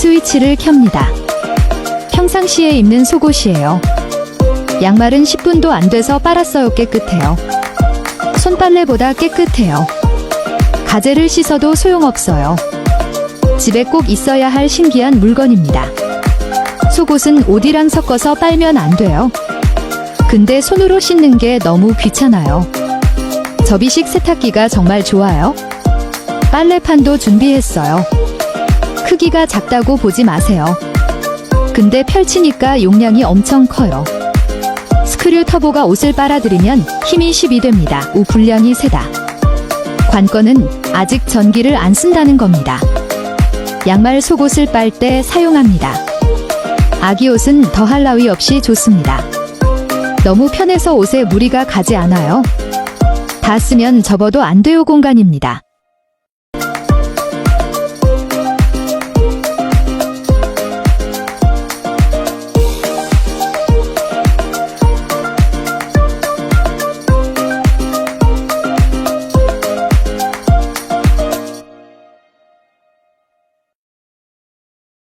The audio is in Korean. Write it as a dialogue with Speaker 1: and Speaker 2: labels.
Speaker 1: 스위치를 켭니다. 평상시에 입는 속옷이에요. 양말은 10분도 안 돼서 빨았어요. 깨끗해요. 손빨래보다 깨끗해요. 가재를 씻어도 소용없어요. 집에 꼭 있어야 할 신기한 물건입니다. 속옷은 옷이랑 섞어서 빨면 안 돼요. 근데 손으로 씻는 게 너무 귀찮아요. 접이식 세탁기가 정말 좋아요. 빨래판도 준비했어요. 크기가 작다고 보지 마세요. 근데 펼치니까 용량이 엄청 커요. 스크류 터보가 옷을 빨아들이면 힘이 10이 됩니다. 우 분량이 세다. 관건은 아직 전기를 안 쓴다는 겁니다. 양말 속옷을 빨 때 사용합니다. 아기 옷은 더할 나위 없이 좋습니다. 너무 편해서 옷에 무리가 가지 않아요. 다 쓰면 접어도 안 돼요 공간입니다.